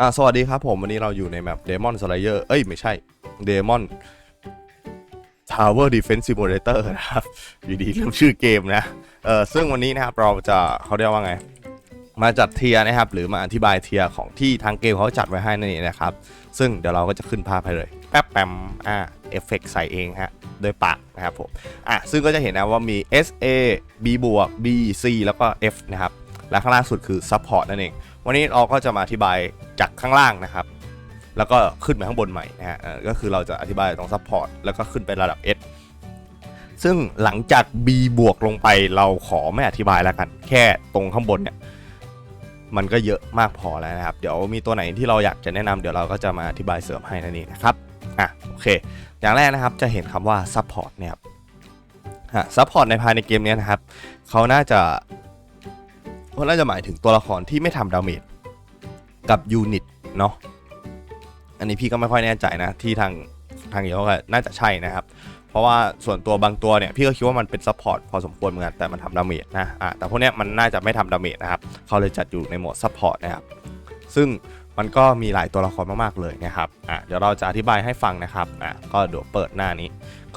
อ่าสวัสดีครับผม วันนี้เราอยู่ในแมป Demon Slayer เอ้ย ไม่ใช่ Demon Tower Defense Simulator นะครับอยู่ดีลืมชื่อเกมนะ เออซึ่งวันนี้นะครับเราจะเขาเรียกว่าไง มาจัดเทียนะครับ หรือมาอธิบายเทียของที่ทางเกมเขาจัดไว้ให้นั่นเองนะครับ ซึ่งเดี๋ยวเราก็จะขึ้นภาพให้เลยแป๊บแปมอ่าเอฟเฟกใส่เองฮะโดยปากนะครับผม อะซึ่งก็จะเห็นนะว่ามี S A B บวก B C แล้วก็ F นะครับ และข้างล่างสุดคือ Support นั่นเอง วันนี้เราก็จะมาอธิบายจากข้างล่างนะครับ แล้วก็ขึ้นไปข้างบนใหม่นะฮะเออก็คือเราจะอธิบายตรง Support แล้วก็ขึ้นไประดับ S ซึ่งหลังจาก B บวกลงไปเราขอไม่อธิบายแล้วกัน แค่ตรงข้างบนเนี่ยมันก็เยอะมากพอแล้วนะครับ เดี๋ยวมีตัวไหนที่เราอยากจะแนะนำเดี๋ยวเราก็จะมาอธิบายเสริมให้นั่นเองนะครับอะโอเค อย่างแรกนะครับจะเห็นคำว่า support เนี่ยครับฮะ support ในภายในเกมนี้นะครับเขาน่าจะ เขาน่าจะหมายถึงตัวละครที่ไม่ทำดาเมจกับยูนิตเนาะอันนี้พี่ก็ไม่ค่อยแน่ใจนะที่ทางทางเยอะก็น่าจะใช่นะครับ เพราะว่าส่วนตัวบางตัวเนี่ยพี่ก็คิดว่ามันเป็นซัพพอร์ตพอสมควรเหมือนกันแต่มันทำดาเมจนะอะแต่พวกเนี้ยมันน่าจะไม่ทำดาเมจนะครับเขาเลยจัดอยู่ในโหมดซัพพอร์ตนะครับซึ่งมันก็มีหลายตัวละครมากๆเลยนะครับอะเดี๋ยวเราจะอธิบายให้ฟังนะครับอะก็เดี๋ยวเปิดหน้านี้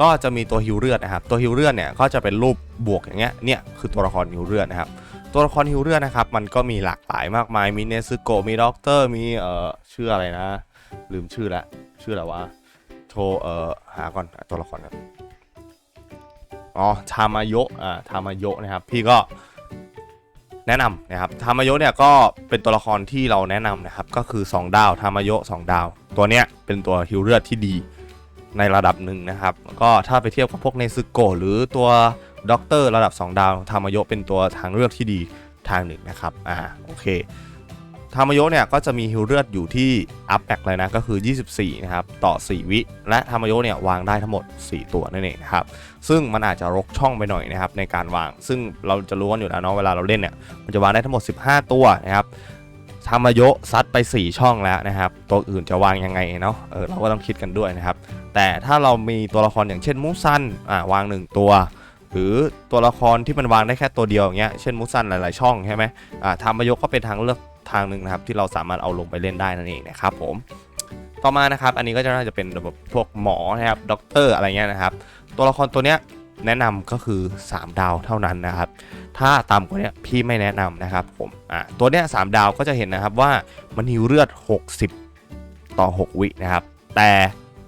ก็จะมีตัวฮิวเลือดนะครับตัวฮิวเลือดเนี่ยก็จะเป็นรูปบวกอย่างเงี้ยเนี่ยคือตัวละครฮิวเลือดนะครับ ตัวละครฮิวเลือนะครับ มันก็มีหลากหลายมากมาย มีเนซึโกะมีด็อกเตอร์ มีเอ่อชื่ออะไรนะ ลืมชื่อละชื่ออะไรวะโทรเอ่อหาก่อนตัวละครกันอ๋อทามาโยะอ่าทามาโยะนะครับ พี่ก็แนะนำนะครับทามาโยะเนี่ยก็เป็นตัวละครที่เราแนะนำนะครับ ก็คือ 2 ดาวทามาโยะ2ดาว ตัวเนี้ยเป็นตัวฮิวเลือดที่ดีในระดับหนึ่งนะครับ ก็ถ้าไปเทียบกับพวกเนซึโกะหรือตัว ด็อกเตอร์ระดับ 2 ดาวทามโยเป็นตัวทางเลือกที่ดีทางหนึ่งนะครับอ่าโอเคทามโยเนี่ยก็จะมีฮิลเลือดอยู่ที่อัพแบกเลยนะก็คือ 24 นะครับ ต่อ 4 วิ และทามโยเนี่ยวางได้ทั้งหมด 4 ตัวนั่นเองนะครับ ซึ่งมันอาจจะรกช่องไปหน่อยนะครับในการวาง ซึ่งเราจะรู้กันอยู่แล้วเนาะเวลาเราเล่นเนี่ยมันจะวางได้ทั้งหมด 15 ตัวนะครับทามโยซัดไป 4 ช่องแล้วนะครับ ตัวอื่นจะวางยังไงเนาะเออเราก็ต้องคิดกันด้วยนะครับ แต่ถ้าเรามีตัวละครอย่างเช่นมูซันอ่าวาง 1 ตัว หรือตัวละครที่มันวางได้แค่ตัวเดียวอย่างเงี้ยเช่นมูซันหลายๆช่องใช่ไหมอ่าทามายะก็เป็นทางเลือกทางหนึ่งนะครับที่เราสามารถเอาลงไปเล่นได้นั่นเองนะครับผมต่อมานะครับอันนี้ก็จะน่าจะเป็นระบบพวกหมอนะครับด็อกเตอร์อะไรเงี้ยนะครับ ตัวละครตัวเนี้ยแนะนำก็คือ 3 ดาวเท่านั้นนะครับ ถ้าต่ำกว่านี้พี่ไม่แนะนำนะครับผมอ่าตัวเนี้ยสดาวก็จะเห็นนะครับว่ามันหิวเลือด 60 ต่อ 6 วินะครับ แต่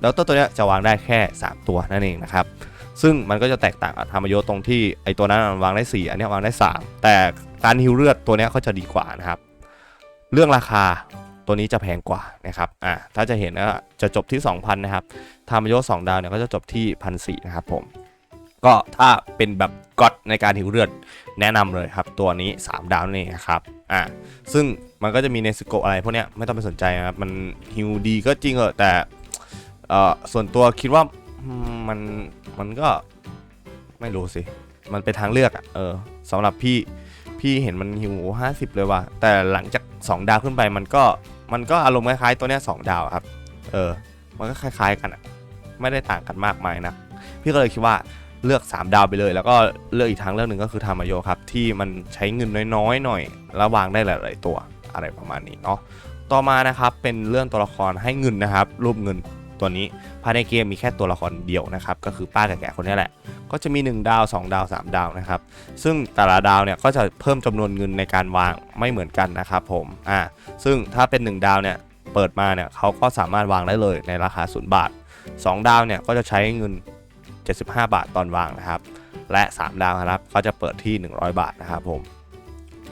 ด็อกเตอร์ตัวเนี้ยจะวางได้แค่ 3 ตัวนั่นเองนะครับ ซึ่งมันก็จะแตกต่างกับธรรมโยตรงที่ไอตัวนั้นวางได้ 4 อันนี้วางได้ 3 แต่การฮิวเลือดตัวนี้เขาจะดีกว่านะครับ เรื่องราคาตัวนี้จะแพงกว่านะครับ อ่า ถ้าจะเห็นนะจะจบที่ 2,000 นะครับธรรมโย2ดาวเนี่ยก็จะจบที่1,400นะครับผม ก็ถ้าเป็นแบบก๊อตในการหิวเลือดแนะนำเลยครับ ตัวนี้ 3 ดาวนี่นะครับ อ่า ซึ่งมันก็จะมีเนสโกอะไรพวกเนี้ยไม่ต้องไปสนใจนะครับ มันฮิวดีก็จริงเออแต่ เอ่อ ส่วนตัวคิดว่า มันมันก็ไม่รู้สิ มันเป็นทางเลือกอะเออสำหรับพี่พี่เห็นมันหิวห้าสิบเลยว่ะแต่หลังจาก2ดาวขึ้นไปมันก็มันก็อารมณ์คล้ายๆตัวเนี้ยสดาวครับ เออ มันก็คล้ายๆกันอะไม่ได้ต่างกันมากมายนะพี่ก็เลยคิดว่าเลือก 3 ดาวไปเลย แล้วก็เลือกอีกทางเลือกหนึ่งก็คือทามาโยครับ ที่มันใช้เงินน้อยๆหน่อยแล้ววางได้หลาย ๆ ตัวอะไรประมาณนี้เนาะต่อมานะครับเป็นเรื่องตัวละครให้เงินนะครับ รูปเงิน ตัวนี้ภายในเกมมีแค่ตัวละครเดียวนะครับก็คือป้าแก่ๆคนนี้แหละ ก็จะมี 1 ดาว 2 ดาว 3 ดาวนะครับซึ่งแต่ละดาวเนี่ยก็จะเพิ่มจำนวนเงินในการวางไม่เหมือนกันนะครับผมอ่าซึ่งถ้าเป็น 1 ดาวเนี่ยเปิดมาเนี่ยเขาก็สามารถวางได้เลยในราคา 0 บาท 2 ดาวเนี่ยก็จะใช้เงิน 75 บาทตอนวางนะครับและ 3 ดาวครับก็จะเปิดที่ 100 บาทนะครับผม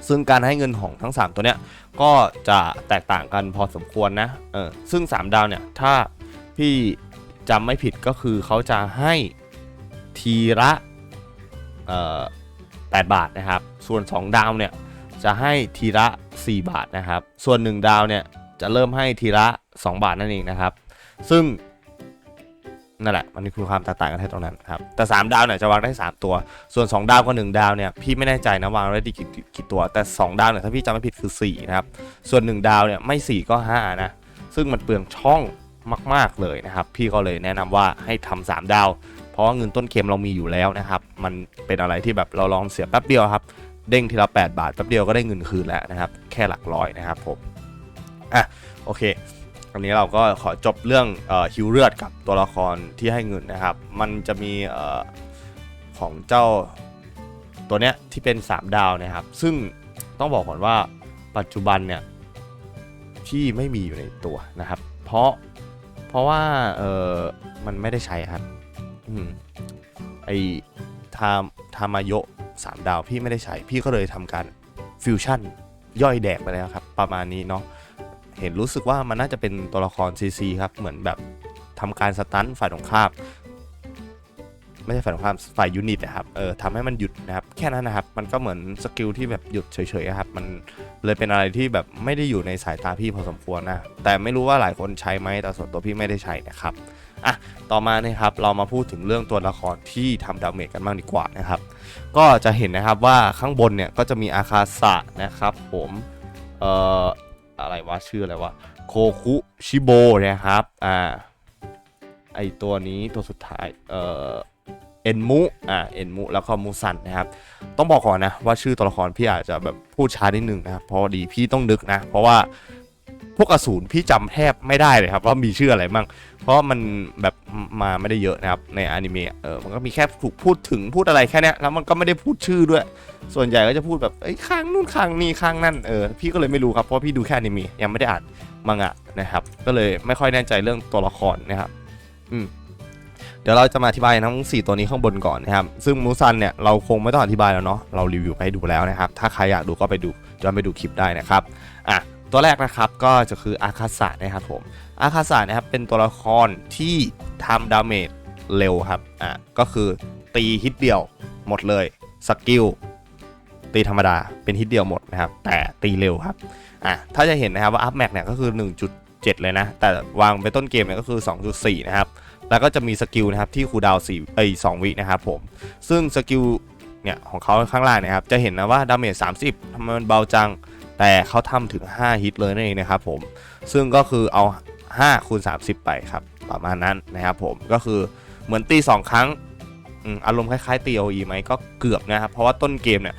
ซึ่งการให้เงินของทั้ง 3 ตัวเนี้ยก็จะแตกต่างกันพอสมควรนะเออซึ่ง 3 ดาวเนี่ยถ้า พี่จำไม่ผิดก็คือเขาจะให้ทีละเอ่อ8บาทนะครับ ส่วน 2 ดาวเนี่ยจะให้ทีละ 4 บาทนะครับ ส่วน 1 ดาวเนี่ยจะเริ่มให้ทีละ 2 บาทนั่นเองนะครับ ซึ่งนั่นแหละมันคือความแตกต่างกันแค่ตรงนั้นครับ แต่ 3 ดาวเนี่ยจะวางได้ 3 ตัว ส่วน 2 ดาวกับ1ดาวเนี่ยพี่ไม่แน่ใจนะวางได้ดีกี่กี่ตัว แต่ 2 ดาวเนี่ยถ้าพี่จำไม่ผิดคือ4นะครับ ส่วน 1 ดาวเนี่ยไม่ 4 ก็ 5 นะ ซึ่งมันเปลืองช่อง มาก ๆเลยนะครับ พี่ก็เลยแนะนำว่าให้ทำ3ดาว เพราะว่าเงินต้นเกมเรามีอยู่แล้วนะครับ มันเป็นอะไรที่แบบเราลองเสียแป๊บเดียวครับ เด้งทีละ 8 บาทแป๊บเดียวก็ได้เงินคืนแล้วนะครับ แค่หลักร้อยนะครับผม อะโอเควันนี้เราก็ขอจบเรื่องฮิวเลือดกับตัวละครที่ให้เงินนะครับ มันจะมีออของเจ้าตัวเนี้ยที่เป็น 3 ดาวนะครับ ซึ่งต้องบอกก่อนว่าปัจจุบันเนี่ยที่ไม่มีอยู่ในตัวนะครับ เพราะ เพราะว่าเออมันไม่ได้ใช้ครับอืมไอทามทามาโยะสามดาวพี่ไม่ได้ใช้ พี่ก็เลยทำการฟิวชั่นย่อยแดกไปแล้วครับ ประมาณนี้เนาะเห็นรู้สึกว่ามันน่าจะเป็นตัวละคร CC ครับ เหมือนแบบทำการสตันฝ่ายตรงข้าม ไม่ใช่ฝ่ายตรงข้ามฝ่ายยูนิตนะครับเออทำให้มันหยุดนะครับแค่นั้นนะครับ มันก็เหมือนสกิลที่แบบหยุดเฉยๆอะครับมันเลยเป็นอะไรที่แบบไม่ได้อยู่ในสายตาพี่พอสมควรนะแต่ไม่รู้ว่าหลายคนใช้ไหมแต่ส่วนตัวพี่ไม่ได้ใช้นะครับอะต่อมานะครับเรามาพูดถึงเรื่องตัวละครที่ทำดาเมจกันบ้างดีกว่านะครับ ก็จะเห็นนะครับว่าข้างบนเนี่ยก็จะมีอาคาสะนะครับผมเอ่ออะไรวะชื่ออะไรวะโคคุชิโบนะครับอ่าไอตัวนี้ตัวสุดท้ายเอ่อ เอ็นมุอ่าเอ็นมุแล้วก็มูซันนะครับต้องบอกก่อนนะว่าชื่อตัวละครพี่อาจจะแบบพูดช้านิดนึงนะครับเพราะดีพี่ต้องนึกนะ เพราะว่าพวกอสูรพี่จำแทบไม่ได้เลยครับว่ามีชื่ออะไรมั่งเพราะมันแบบมาไม่ได้เยอะนะครับในอนิเมะเออมันก็มีแค่ถูกพูดถึงพูดอะไรแค่นี้แล้วมันก็ไม่ได้พูดชื่อด้วย ส่วนใหญ่ก็จะพูดแบบไอ้ข้างนู่นข้างนี่ข้างนั่นเออพี่ก็เลยไม่รู้ครับเพราะพี่ดูแค่อนิเมะยังไม่ได้อ่านมังงะนะครับ ก็เลยไม่ค่อยแน่ใจเรื่องตัวละครนะครับอืม เดี๋ยวเราจะมาอธิบายทั้ง 4 ตัวนี้ข้างบนก่อนนะครับ ซึ่งมูซันเนี่ยเราคงไม่ต้องอธิบายแล้วเนาะ เรารีวิวไปให้ดูแล้วนะครับ ถ้าใครอยากดูก็ไปดูย้อนไปดูคลิปได้นะครับ อะ ตัวแรกนะครับก็จะคืออาคาสะนะครับผม อาคาสะนะครับเป็นตัวละครที่ทำดาเมจเร็วครับ อะ ก็คือตีฮิตเดียวหมดเลย สกิลตีธรรมดาเป็นฮิตเดียวหมดนะครับ แต่ตีเร็วครับ อะ ถ้าจะเห็นนะครับว่าอัพแม็กเนี่ยก็คือ 1.7 เลยนะ แต่วางไปต้นเกมเนี่ยก็คือ 2.4 นะครับ แล้วก็จะมีสกิลนะครับที่คูดาวน์4เอ้ย2วินะครับผมซึ่งสกิลเนี่ยของเขาข้างล่างเนะครับจะเห็นนะว่าดาเมจ30ทำไมมันเบาจังแต่เขาทำถึง 5 ฮิตเลยนั่นเองนะครับผมซึ่งก็คือเอา 5 คูณ 30 ไปครับประมาณนั้นนะครับผมก็คือเหมือนตี 2 ครั้งอารมณ์คล้ายๆตี OE ไหมก็เกือบนะครับเพราะว่าต้นเกมเนี่ย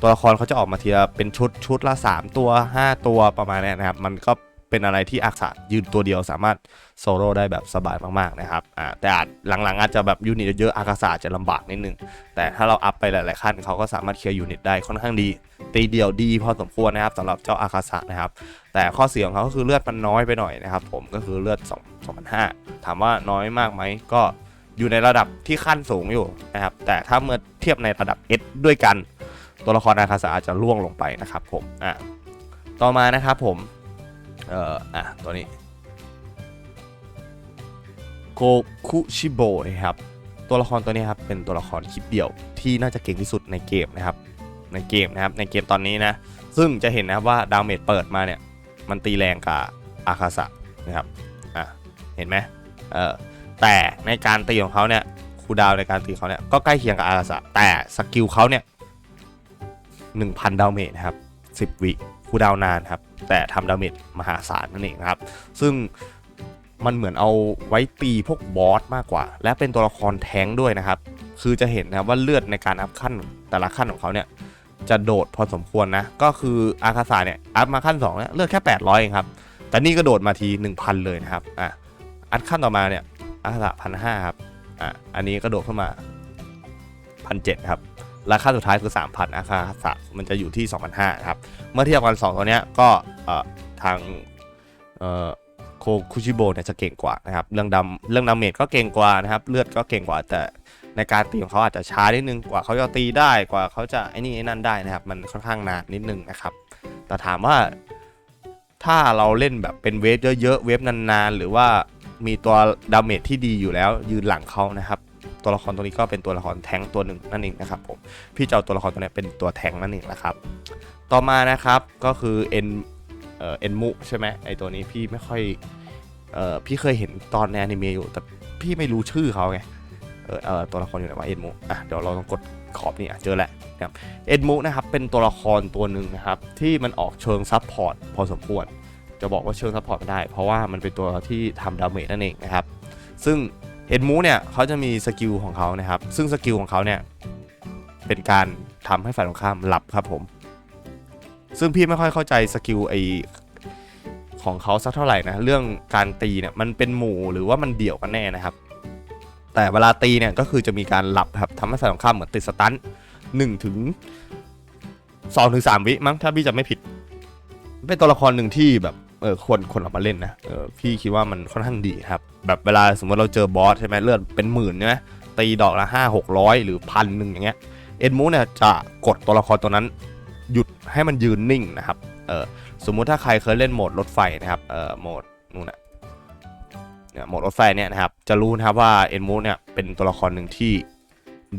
ตัวละครเขาจะออกมาทีละเป็นชุดชุดละ 3 ตัว 5 ตัวประมาณนี้นะครับมันก็ เป็นอะไรที่อักษะยืนตัวเดียวสามารถโซโล่ได้แบบสบายมากๆนะครับอ่าแต่อาจหลังๆอาจจะแบบยูนิตเยอะๆอากาศะจะลำบากนิดนึง แต่ถ้าเราอัพไปหลายๆขั้นเขาก็สามารถเคลียร์ยูนิตได้ค่อนข้างดี ตีเดียวดีพอสมควรนะครับสำหรับเจ้าอาคาสะนะครับ แต่ข้อเสียของเขาก็คือเลือดมันน้อยไปหน่อยนะครับ ผมก็คือเลือด2 2,500ถามว่าน้อยมากไหมก็อยู่ในระดับที่ขั้นสูงอยู่นะครับ แต่ถ้าเมื่อเทียบในระดับ S ด้วยกัน ตัวละครอาคาสะอาจจะล่วงลงไปนะครับผมอะต่อมานะครับผม เอ่ออะตัวนี้โกคุชิโบนะครับ ตัวละครตัวนี้ครับเป็นตัวละครคลิปเดี่ยวที่น่าจะเก่งที่สุดในเกมนะครับ ในเกมนะครับในเกมตอนนี้นะ ซึ่งจะเห็นนะครับว่าดาเมจเปิดมาเนี่ย มันตีแรงกับอาคาสะนะครับอะเห็นไหมเออแต่ในการตีของเขาเนี่ยคูดาวในการตีเขาเนี่ยก็ใกล้เคียงกับอาคาสะแต่สกิลเขาเนี่ย1,000ดาเมจนะครับ10วิ คูดาวนานครับ แต่ทำดาเมจมหาศาลนั่นเองครับ ซึ่งมันเหมือนเอาไว้ตีพวกบอสมากกว่า และเป็นตัวละครแท้งด้วยนะครับ คือจะเห็นนะว่าเลือดในการอัพขั้นแต่ละขั้นของเขาเนี่ยจะโดดพอสมควรนะ ก็คืออาคาซาเนี่ยอัพมาขั้น2เนี่ยเลือดแค่ 800เองครับแต่นี่ก็โดดมาที 1,000 เลยนะครับอะอัพขั้นต่อมาเนี่ยอาคาซาพันห้าครับอะอันนี้ก็โดดขึ้นมาพันเครับ ราคาสุดท้ายคือ 3,000อาคาสะมันจะอยู่ที่ 2,500ครับ เมื่อเทียบกัน 2 ตัวเนี้ยก็เอ่อทางเอ่อโคคุชิโบเนี่ยจะเก่งกว่านะครับ เรื่องดำเรื่องดาเมจก็เก่งกว่านะครับ เลือดก็เก่งกว่า แต่ในการตีของเขาอาจจะช้านิดนึงกว่าเขาจะตีได้กว่าเขาจะไอ้นี่ไอ้นั่นได้นะครับ มันค่อนข้างนานนิดนึงนะครับ แต่ถามว่าถ้าเราเล่นแบบเป็นเวฟเยอะๆเวฟนานๆ หรือว่ามีตัวดาเมจที่ดีอยู่แล้วยืนหลังเขานะครับ ตัวละครตัวนี้ก็เป็นตัวละครแท้งตัวหนึ่งนั่นเองนะครับผมพี่จะเอาตัวละครตัวนี้เป็นตัวแทงนั่นเองนะครับ ต่อมานะครับก็คือเอ็นเอ่อเอ็นมุใช่ไหมไอตัวนี้พี่ไม่ค่อยเอ่อพี่เคยเห็นตอนในอนิเมะอยู่แต่พี่ไม่รู้ชื่อเขาไงเออเออตัวละครอยู่ไหนวะเอ็ดมูอะเดี๋ยวเราต้องกดขอบนี่อะเจอแล้วนะครับเอ็ดมูนะครับเป็นตัวละครตัวหนึ่งนะครับที่มันออกเชิงซับพอร์ตพอสมควรจะบอกว่าเชิงซัพพอร์ตไม่ได้ เพราะว่ามันเป็นตัวที่ทำดาเมจนั่นเองนะครับ ซึ่ง เอ็ดมูเนี่ยเขาจะมีสกิลของเขานะครับ ซึ่งสกิลของเขาเนี่ยเป็นการทำให้ฝ่ายตรงข้ามหลับครับผม ซึ่งพี่ไม่ค่อยเข้าใจสกิลไอของเขาสักเท่าไหร่นะเรื่องการตีเนี่ยมันเป็นหมู่หรือว่ามันเดี่ยวกันแน่นะครับ แต่เวลาตีเนี่ยก็คือจะมีการหลับครับทำให้ฝ่ายตรงข้ามเหมือนติดสตันหนึ่งถึงสองถึงสามวิมั้งถ้าพี่จะไม่ผิด เป็นตัวละครหนึ่งที่แบบเออควรคนเอามาเล่นนะเออพี่คิดว่ามันค่อนข้างดีครับ แบบเวลาสมมติเราเจอบอสใช่ไหมเลือดเป็นหมื่นใช่ไหมตีดอกละห้าหกร้อยหรือพันหนึ่งอย่างเงี้ยเอ็ดมูเนี่ยจะกดตัวละครตัวนั้น หยุดให้มันยืนนิ่งนะครับเออสมมุติถ้าใครเคยเล่นโหมดรถไฟนะครับเออโหมดนู่นนะเนี่ยโหมดรถไฟเนี่ยนะครับจะรู้นะครับว่าเอ็ดมูเนี่ยเป็นตัวละครหนึ่งที่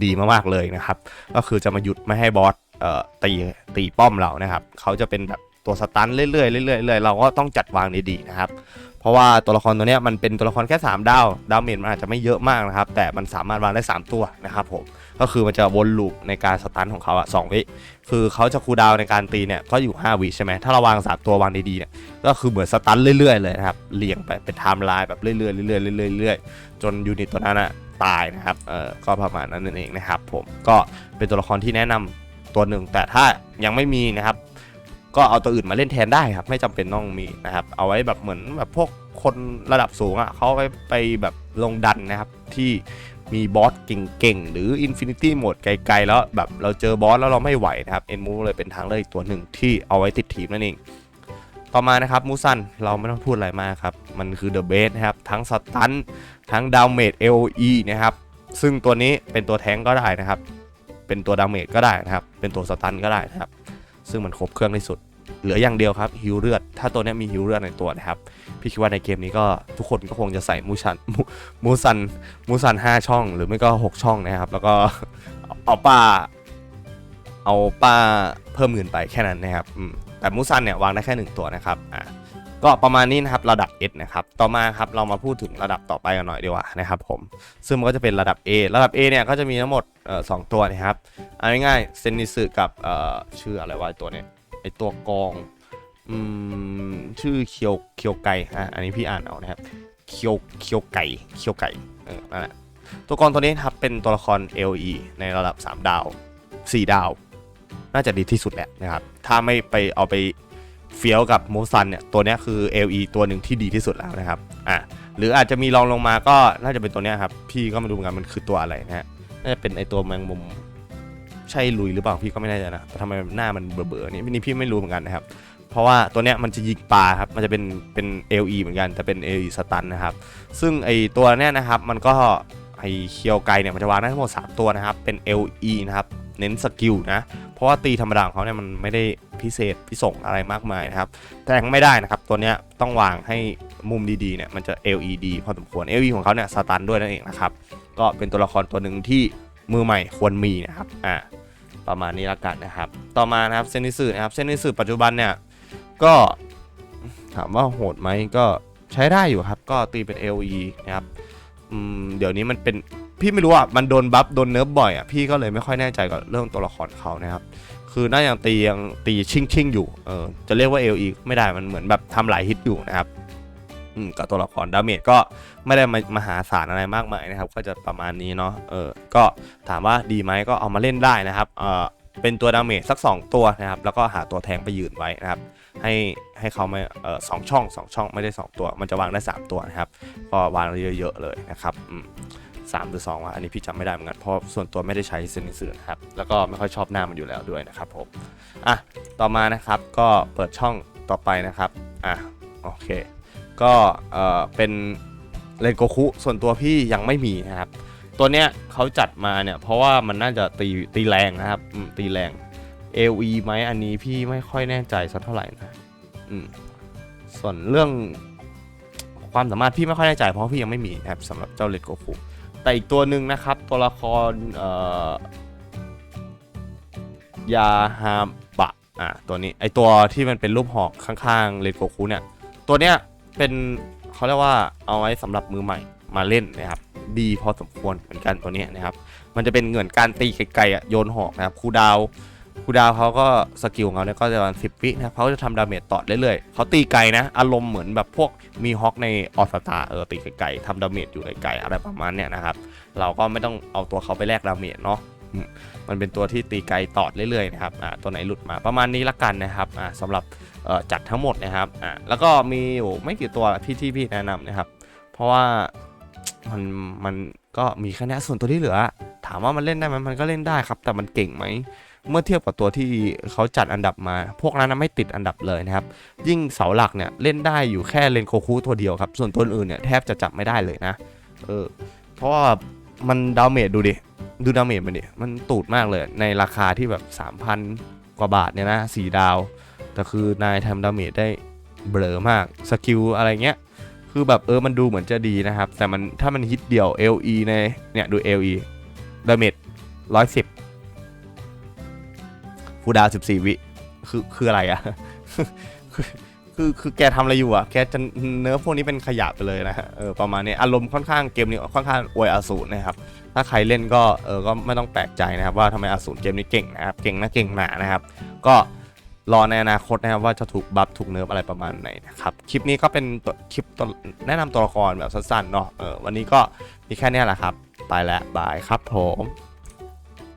ดีมากๆเลยนะครับ ก็คือจะมาหยุดไม่ให้บอสเอ่อตีตีป้อมเรานะครับเขาจะเป็นแบบตัวสตันเรื่อยๆเรื่อยๆเรื่อยๆเราก็ต้องจัดวางดีๆนะครับ ราะว่าตัวละครตัวนี้มันเป็นตัวละครแค่ 3 ดาว ดาวเมจมันอาจจะไม่เยอะมากนะครับ แต่มันสามารถวางได้ 3 ตัวนะครับผม ก็คือมันจะวนลูปในการสตันของเขาอะสองวิ คือเขาจะคูดาวในการตีเนี่ยก็อยู่ 5 วิใช่ไหม ถ้าเราวาง 3 ตัววางดีๆเนี่ย ก็คือเหมือนสตันเรื่อยๆเลยนะครับเรียงไปเป็นไทม์ไลน์แบบเรื่อยๆเรื่อยๆเรื่อยๆเรื่อยๆจนยูนิตตัวนั้นอะตายนะครับ เออก็ประมาณนั้นนั่นเองนะครับผม ก็เป็นตัวละครที่แนะนำตัวหนึ่ง แต่ถ้ายังไม่มีนะครับ ก็เอาตัวอื่นมาเล่นแทนได้ครับ ไม่จำเป็นต้องมีนะครับ เอาไว้แบบเหมือนแบบพวกคนระดับสูงอะ่ะเขาไปไปแบบลงดันนะครับ ที่มีบอสเก่งๆ หรือ Infinity โหมดไกลๆ แล้วแบบเราเจอบอสแล้วเราไม่ไหวนะครับ เอ็นมูเลยเป็นทางเลือกอีกตัวหนึ่งที่เอาไว้ติดทีมนั่นเอง ต่อมานะครับมูซันเราไม่ต้องพูดอะไรมากครับ มันคือเดอะเบสนะครับ ทั้งสตันทั้งดาวเมจ AOE นะครับ ซึ่งตัวนี้เป็นตัวแทงก็ได้นะครับ เป็นตัวดาเมจก็ได้นะครับ เป็นตัวสตันก็ได้นะครับ ซึ่งมันครบเครื่องที่สุด เหลืออย่างเดียวครับฮิวเลือด ถ้าตัวนี้มีฮิวเลือดในตัวนะครับพี่คิดว่าในเกมนี้ก็ทุกคนก็คงจะใส่มูชันมูซันมูซัน5ช่อง หรือไม่ก็ 6 ช่องนะครับ แล้วก็เอาป้า เอาป้าเพิ่มเงินไปแค่นั้นนะครับแต่มูซันเนี่ยวางได้แค่หนึ่งตัวนะครับอะก็ประมาณนี้นะครับระดับ S นะครับต่อมาครับเรามาพูดถึงระดับต่อไปกันหน่อยดีกว่านะครับผมซึ่งมันก็จะเป็นระดับ A ระดับ A เนี่ยก็จะมีทั้งหมดสองตัวนะครับเอาง่ายๆเซนนิสึกับชื่ออะไรวะไอ้ตัวเนี้ย ตัวกองอืมชื่อเคียวเคียวไก่ฮะอันนี้พี่อ่านเอานะครับเคียวเคียวไก่เคียวไก่เออนั่นแหละตัวกองตัวนี้ครับเป็นตัวละคร LE ในระดับ 3 ดาว 4 ดาว น่าจะดีที่สุดแหละนะครับ ถ้าไม่ไปเอาไปเฟี้ยวกับโมซันเนี่ยตัวนี้คือ LE ตัวหนึ่งที่ดีที่สุดแล้วนะครับอะหรืออาจจะมีรองลงมาก็น่าจะเป็นตัวนี้ครับ พี่ก็ไม่รู้เหมือนกันมันคือตัวอะไรนะฮะน่าจะเป็นไอตัวแมงมุม ใช่ลุยหรือเปล่าพี่ก็ไม่แน่ใจนะแต่ทำไมหน้ามันเบื่อๆนี่นี่พี่ไม่รู้เหมือนกันนะครับเพราะว่าตัวเนี้ยมันจะยิงปลาครับมันจะเป็นเป็น LE เหมือนกันแต่เป็น LE สตันนะครับซึ่งไอตัวเนี้ยนะครับมันก็ไอเคียวไกเนี่ยมันจะวางได้ทั้งหมด3ตัวนะครับเป็น LE นะครับเน้นสกิลนะเพราะว่าตีธรรมดาของเขาเนี่ยมันไม่ได้พิเศษพิส่งอะไรมากมายนะครับแต่งไม่ได้นะครับตัวเนี้ยต้องวางให้มุมดีๆเนี่ยมันจะ LED พอสมควร LED ของเขาเนี่ยสตันด้วยนั่นเองนะครับก็เป็นตัวละครตัวหนึ่งที่มือใหม่ควรมีนะครับอ่า ประมาณนี้ละกันนะครับ ต่อมานะครับเซนิสึนะครับเซนิสึปัจจุบันเนี่ยก็ถามว่าโหดไหมก็ใช้ได้อยู่ครับ ก็ตีเป็น LE นะครับอืมเดี๋ยวนี้มันเป็นพี่ไม่รู้อะมันโดนบัฟโดนเนิร์ฟบ่อยอะพี่ก็เลยไม่ค่อยแน่ใจกับเรื่องตัวละครเขานะครับ คือน่ายังตียังตีชิงชิงอยู่เออจะเรียกว่า LE ไม่ได้มันเหมือนแบบทำหลายฮิตอยู่นะครับ กับตัวละครดาเมจก็ไม่ได้มามหาศาลอะไรมากมายนะครับ ก็จะประมาณนี้เนาะเออก็ถามว่าดีไหมก็เอามาเล่นได้นะครับเออเป็นตัวดาเมจสัก 2 ตัวนะครับ แล้วก็หาตัวแทงไปยืนไว้นะครับ ให้ให้เขาไม่เออสองช่องสองช่องไม่ได้ 2 ตัว มันจะวางได้ 3 ตัวนะครับ ก็วางได้เยอะๆเลยนะครับอืมสามหรือสองวะอันนี้พี่จำไม่ได้เหมือนกันเพราะส่วนตัวไม่ได้ใช้เซนิสึนะครับ แล้วก็ไม่ค่อยชอบหน้ามันอยู่แล้วด้วยนะครับผมอะต่อมานะครับก็เปิดช่องต่อไปนะครับอะโอเค ก็เออเป็นเลนโกคุส่วนตัวพี่ยังไม่มีนะครับ ตัวเนี้ยเขาจัดมาเนี่ย เพราะว่ามันน่าจะตีตีแรงนะครับตีแรง AOE ไหมอันนี้พี่ไม่ค่อยแน่ใจสักเท่าไหร่นะส่วนเรื่องความสามารถพี่ไม่ค่อยแน่ใจเพราะพี่ยังไม่มีนะครับสำหรับเจ้าเลนโกคุแต่อีกตัวหนึ่งนะครับ ตัวละครยาฮาบะอะตัวนี้ไอตัวที่มันเป็นรูปหอกข้างๆเลนโกคุเนี่ย ตัวเนี้ย เป็นเขาเรียกว่าเอาไว้สำหรับมือใหม่มาเล่นนะครับ ดีพอสมควรเหมือนกันตัวนี้นะครับ มันจะเป็นเหมือนการตีไกลๆอะโยนหอกนะครับครูดาวครูดาวเขาก็สกิลของเขาเนี่ยก็จะประมาณสิบวินะเขาจะทำดาเมจต่อเรื่อยๆเขาตีไกลนะ อารมณ์เหมือนแบบพวกมีฮอกในออสตาเออตีไกลๆทำดาเมจอยู่ไกลๆอะไรประมาณเนี้ยนะครับ เราก็ไม่ต้องเอาตัวเขาไปแลกดาเมจเนาะ มันเป็นตัวที่ตีไกลตอดเรื่อยๆนะครับอ่าตัวไหนหลุดมาประมาณนี้ละกันนะครับอ่าสำหรับเอ่อจัดทั้งหมดนะครับอ่าแล้วก็มีอยู่ไม่กี่ตัวที่ที่พี่แนะนำนะครับ เพราะว่ามันมันก็มีค่เนี้ยส่วนตัวที่เหลือ ถามว่ามันเล่นได้ไหมมันก็เล่นได้ครับ แต่มันเก่งไหมเมื่อเทียบกับตัวที่เขาจัดอันดับมา พวกนั้นไม่ติดอันดับเลยนะครับ ยิ่งเสาหลักเนี่ยเล่นได้อยู่แค่เลนโคคูตัวเดียวครับ ส่วนตัวอื่นเนี่ยแทบจะจับไม่ได้เลยนะ เออ เพราะว่า มันดาเมจดูดิ ดูดาเมจมันดิ มันตูดมากเลย ในราคาที่แบบ 3,000 กว่าบาทเนี่ยนะสี่ดาว แต่คือนายทำดาเมจได้เบลอมาก สกิลอะไรเงี้ย คือแบบเออมันดูเหมือนจะดีนะครับ แต่มันถ้ามันฮิตเดี่ยว LE ในเนี่ยดู LE ดาเมจร้อยสิบฟูดาวสิบสี่วิ คือคืออะไรอะ คือคือแกทำอะไรอยู่อะแกจะเนื้อพวกนี้เป็นขยะไปเลยนะฮะเออประมาณนี้อารมณ์ค่อนข้างเกมนี้ค่อนข้างอวยอาสูรนะครับถ้าใครเล่นก็เออก็ไม่ต้องแปลกใจนะครับ ว่าทำไมอาสูรเกมนี้เก่งนะครับเก่งนะเก่งหนานะครับ ก็รอในอนาคตนะครับว่าจะถูกบัฟถูกเนิร์ฟอะไรประมาณไหนนะครับคลิปนี้ก็เป็นคลิปแนะนำตัวละครแบบสั้นๆเนาะเออวันนี้ก็มีแค่นี้แหละครับ ไปแล้วบายครับผม